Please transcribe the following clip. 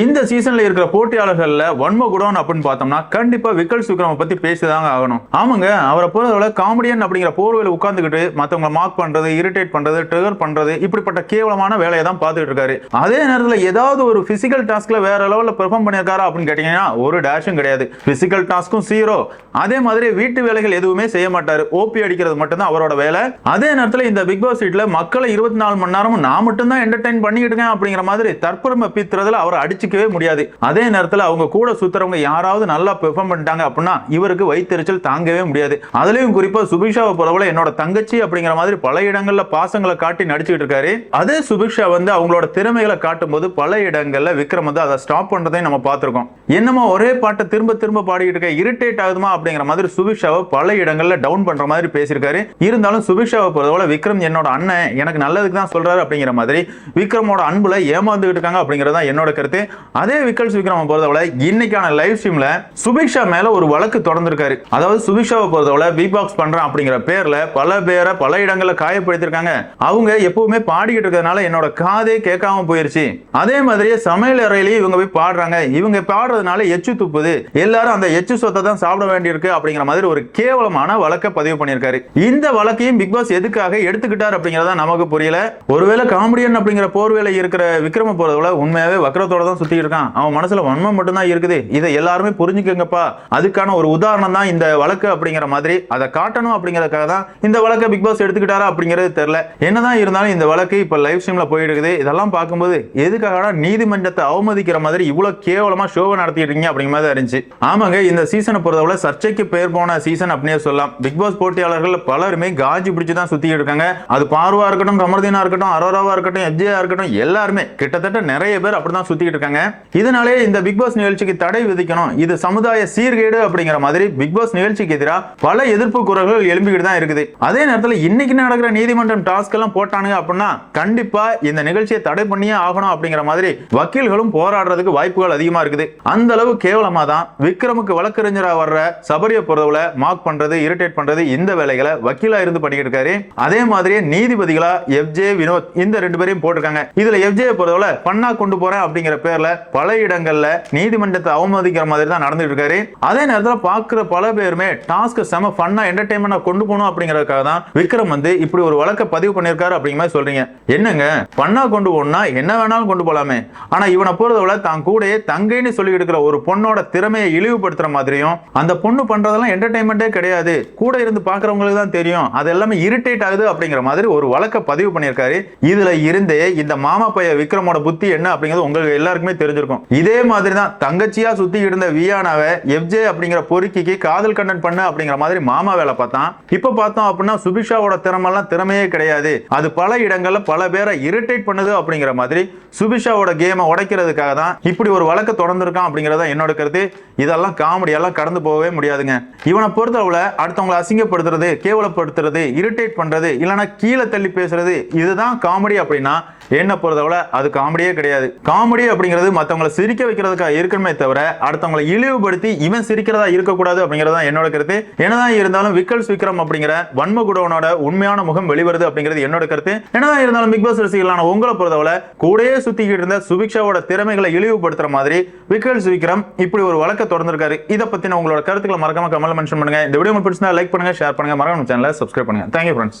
இந்த சீசன்ல இருக்கிற போட்டியாளர்கள்ல வன்ம குடோன் அப்படின்னு பார்த்தோம்னா கண்டிப்பா விக்கல் சுக்ரம பத்தி பேசிதாங்க ஆகணும். ஆமாங்க அவரை பொறுத்தவரை காமெடியன் அப்படிங்கிற போர்வையில் உட்காந்துக்கிட்டு மத்தவங்களை மார்க் பண்றது இரிட்டேட் பண்றது ட்ரிகர் பண்றது இப்படிப்பட்ட கேவலமான வேலையை தான் பார்த்துட்டு இருக்காரு. அதே நேரத்தில் ஏதாவது ஒரு பிசிக்கல் டாஸ்க்ல வேற லெவலில் பெர்ஃபார்ம் பண்ணியிருக்காரா அப்படின்னு கேட்டீங்கன்னா ஒரு டேஷும் கிடையாது. பிசிக்கல் டாஸ்க்கும் சீரோ அதே மாதிரி வீட்டு வேலைகள் எதுவுமே செய்ய மாட்டாரு. ஓபி அடிக்கிறது மட்டும்தான் அவரோட வேலை. அதே நேரத்தில் இந்த பிக் பாஸ் வீட்டில் மக்களை இருபத்தி நாலு மணி நேரமும் நான் மட்டும்தான் என்டர்டைன் பண்ணிக்கிட்டு இருக்கேன் அப்படிங்கிற மாதிரி தற்பெருமை பித்துறதுல அவர் அடிச்சுக்கவே முடியாது. அதே நேரத்தில் அவங்க கூட சுத்துறவங்க யாராவது நல்லா பெர்ஃபார்ம் பண்ணிட்டாங்க அப்படின்னா இவருக்கு வயிற்றுச்சல் தாங்கவே முடியாது. அதுலயும் குறிப்பா சுபிக்ஷாவை போலவல என்னோட தங்கச்சி அப்படிங்கிற மாதிரி பல இடங்கள்ல பாசங்களை காட்டி நடிச்சுக்கிட்டு இருக்காரு. அதே சுபிக்ஷா வந்து அவங்களோட திறமைகளை காட்டும் போது பல இடங்கள்ல விக்ரம் வந்து அதை ஸ்டாப் பண்றதையும் நம்ம பார்த்திருக்கோம். என்னமோ ஒரே பாட்டை திரும்ப திரும்ப பாடிக்கிட்டு இருக்க இரிட்டேட் ஆகுதுமா அப்படிங்கிற மாதிரி சுபிக்ஷாவை பல இடங்கள்ல டவுன் பண்ற மாதிரி பேசியிருக்காரு. இருந்தாலும் சுபிக்ஷாவை பொறுத்தவரை விக்ரம் என்னோட அண்ணன் எனக்கு நல்லதுக்கு தான் சொல்றாரு அப்படிங்கிற மாதிரி விக்ரமோட அன்புல ஏமாந்துகிட்டு இருக்காங்க அப்படிங்கிறது தான் என்னோட கருத்து. அதே விக்கல்ஸ் விக்ரம பொறுத்தவரை இன்னைக்கான லைவ் ஸ்ட்ரீம்ல சுபிக்ஷா மேல ஒரு வழக்கு தொடர்ந்திருக்காரு. அதாவது சுபிக்ஷாவை பொறுத்தவரை பீட் பாக்ஸ் பண்றேன் அப்படிங்கிற பேர்ல பல பேரை பல இடங்களில் காயப்படுத்திருக்காங்க அவங்க எப்பவுமே பாடிக்கிட்டு இருக்கிறதுனால என்னோட காதே கேட்காம போயிருச்சு. அதே மாதிரியே சமையல் அறையிலேயே இவங்க போய் பாடுறாங்க. இவங்க பாடுறது சாப்பிட்டதுனால எச்சு துப்புது. எல்லாரும் அந்த எச்சு சொத்தை தான் சாப்பிட வேண்டியிருக்கு அப்படிங்கிற மாதிரி ஒரு கேவலமான வழக்கை பதிவு பண்ணியிருக்காரு. இந்த வழக்கையும் பிக் பாஸ் எதுக்காக எடுத்துக்கிட்டார் அப்படிங்கறத நமக்கு புரியல. ஒருவேளை காமெடியன் அப்படிங்கிற போர்வேலை இருக்கிற விக்ரம போறதுல உண்மையாவே வக்கரத்தோட தான் சுத்தி இருக்கான். அவன் மனசுல வன்மம் மட்டும்தான் இருக்குது. இதை எல்லாருமே புரிஞ்சுக்கங்கப்பா. அதுக்கான ஒரு உதாரணம் தான் இந்த வழக்கு அப்படிங்கிற மாதிரி. அதை காட்டணும் அப்படிங்கறதுக்காக தான் இந்த வழக்கை பிக் பாஸ் எடுத்துக்கிட்டாரா அப்படிங்கிறது தெரியல. என்னதான் இருந்தாலும் இந்த வழக்கு இப்ப லைவ் ஸ்ட்ரீம்ல போயிட்டு இதெல்லாம் பார்க்கும்போது எதுக்காக நீதிமன்றத்தை அவமதிக்கிற மாதிரி இவ்வளவு கேவலமா ஷோவை நடத்த நடத்திட்டு இருக்கீங்க அப்படிங்கிற மாதிரி இருந்துச்சு ஆமாங்க இந்த சீசனை பொறுத்தவரை சர்ச்சைக்கு பேர் போன சீசன் அப்படின்னே சொல்லலாம். பிக் பாஸ் போட்டியாளர்கள் பலருமே காஜி பிடிச்சு தான் சுத்திட்டு இருக்காங்க. அது பார்வா இருக்கட்டும் கமர்தீனா இருக்கட்டும் அரோராவா இருக்கட்டும் எஜ்ஜியா இருக்கட்டும் எல்லாருமே கிட்டத்தட்ட நிறைய பேர் அப்படிதான் சுத்திட்டு இருக்காங்க. இதனாலே இந்த பிக் பாஸ் நிகழ்ச்சிக்கு தடை விதிக்கணும். இது சமுதாய சீர்கேடு அப்படிங்கிற மாதிரி பிக் பாஸ் நிகழ்ச்சிக்கு எதிராக பல எதிர்ப்பு குரல்கள் எழும்பிக்கிட்டு தான் இருக்குது. அதே நேரத்தில் இன்னைக்கு நடக்கிற நீதிமன்றம் டாஸ்க் எல்லாம் போட்டானுங்க அப்படின்னா கண்டிப்பா இந்த நிகழ்ச்சியை தடை பண்ணியே ஆகணும் அப்படிங்கிற மாதிரி வக்கீல்களும் போராடுறதுக்கு வாய்ப்புகள் அதிகமா இருக்குது. அந்த அளவு கேவலமாக தான் விக்ரமுக்கு வழக்கறிஞராக வர்ற சபரியை பொறுத்தவரை மார்க் பண்றது இரிட்டேட் பண்றது இந்த வேலைகளை வக்கீலா இருந்து பண்ணிக்கிட்டு இருக்காரு. அதே மாதிரியே நீதிபதிகளா எஃப்ஜே வினோத் இந்த ரெண்டு பேரையும் போட்டிருக்காங்க. இதுல எஃப்ஜே பொறுத்தவரை பண்ணா கொண்டு போறேன் அப்படிங்கிற பேர்ல பல இடங்கள்ல நீதிமன்றத்தை அவமதிக்கிற மாதிரி தான் நடந்துட்டு இருக்காரு. அதே நேரத்தில் பார்க்குற பல பேருமே டாஸ்க் செம ஃபன்னா என்டர்டைன்மெண்டா கொண்டு போகணும் அப்படிங்கிறதுக்காக தான் விக்ரம் வந்து இப்படி ஒரு வழக்கை பதிவு பண்ணியிருக்காரு அப்படிங்கிற மாதிரி சொல்றீங்க. என்னங்க? பண்ணா கொண்டு போகணும்னா என்ன வேணாலும் கொண்டு போகலாமே ஆனா இவனை போறதோட தான் கூடயே தங்கைன்னு சொல்லி எடுக்கிற ஒரு பொண்ணோட திறமையை இழிவுபடுத்துற மாதிரியும் அந்த பொண்ணு பண்றதெல்லாம் என்டர்டைன்மெண்ட்டே கிடையாது. கூட இருந்து பாக்குறவங்களுக்கு தான் தெரியும். அது எல்லாமே இரிட்டேட் ஆகுது அப்படிங்கிற மாதிரி ஒரு வழக்கை பதிவு பண்ணியிருக்காரு. இதுல இருந்தே இந்த மாமா பைய விக்ரமோட புத்தி என்ன அப்படிங்கிறது உங்களுக்கு எல்லாருக்குமே தெரிஞ்சிருக்கும். இதே மாதிரி தான் தங்கச்சியா சுத்தி இருந்த வியானாவை எஃப்ஜே அப்படிங்கிற பொறுக்கிக்கு காதல் கண்டன் பண்ண அப்படிங்கிற மாதிரி மாமா வேலை பார்த்தான். இப்ப பார்த்தோம் அப்படின்னா சுபிஷாவோட திறமெல்லாம் திறமையே கிடையாது. அது பல இடங்கள்ல பல பேரை இரிட்டேட் பண்ணுது அப்படிங்கிற மாதிரி சுபிஷாவோட கேமை உடைக்கிறதுக்காக தான் இப்படி ஒரு வழக்கு தொடர்ந்துருக்கான் அப்படிங்கறத என்னோட கருத்து. இதெல்லாம் காமெடியெல்லாம் கடந்து போகவே முடியாதுங்க. இவனை பொறுத்தளவுல அடுத்தவங்களை அசிங்கப்படுத்துறது கேவலப்படுத்துறது இரிட்டேட் பண்றது இல்லைன்னா கீழே தள்ளி பேசுறது இதுதான் காமெடி அப்படின்னா என்ன பொறுத்தவரை அது காமெடியே கிடையாது. காமெடி அப்படிங்கிறது மற்றவங்களை சிரிக்க வைக்கிறதுக்காக இருக்கணுமே தவிர அடுத்தவங்களை இழிவுபடுத்தி இவன் சிரிக்கிறதா இருக்கக்கூடாது அப்படிங்கிறது தான் என்னோட கருத்து. என்னதான் இருந்தாலும் விக்கல்ஸ் விக்ரம் அப்படிங்கிற வன்மகுடவனோட உண்மையான முகம் வெளிவருது அப்படிங்கிறது என்னோட கருத்து. என்னதான் இருந்தாலும் பிக் பாஸ் ரசிகர்களான உங்களை பொறுத்தவரை கூடயே சுத்திக்கிட்டு இருந்த சுபிக்ஷாவோட திறமைகளை இழிவுபடுத்துற மாதிரி விக்கல்ஸ் விக்ரம் இப்படி ஒரு வழக்கை தொடர்ந்துருக்காரு. இதை பற்றின உங்களோட கருத்துக்களை மறக்காம கமெண்ட் மென்ஷன் பண்ணுங்க. இந்த வீடியோ உங்களுக்கு பிடிச்சிருந்தா லைக் பண்ணுங்க ஷேர் பண்ணுங்க. மறக்காம சேனலை சப்ஸ்கிரைப் பண்ணுங்க. Thank you friends